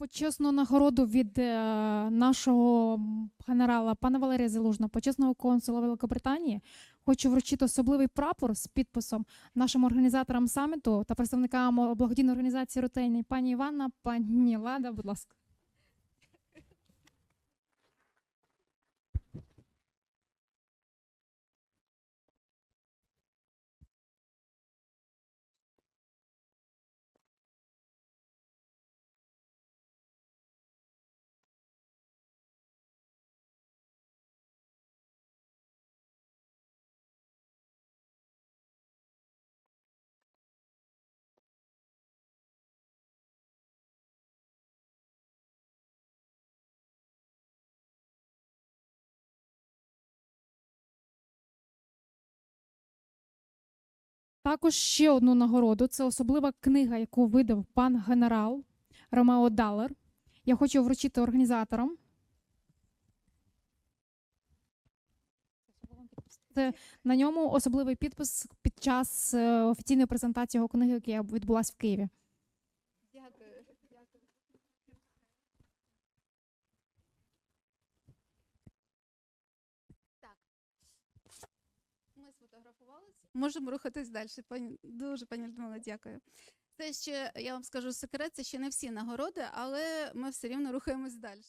почесну нагороду від е, нашого генерала пана Валерія Залужного, почесного консула Великобританії. Хочу вручити особливий прапор з підписом нашим організаторам саміту та представникам благодійної організації Рутейний. Пані Іванна, пані Лада, будь ласка. Також ще одну нагороду. Це особлива книга, яку видав пан генерал Ромео Далер. Я хочу вручити організаторам. На ньому особливий підпис під час е, офіційної презентації його книги, яка відбулася в Києві. Дякую. Сфотографувалися. Можемо рухатись далі. Пані дуже пані Людмила, дякую. Це ще я вам скажу секрет, це ще не всі нагороди, але ми все рівно рухаємось далі.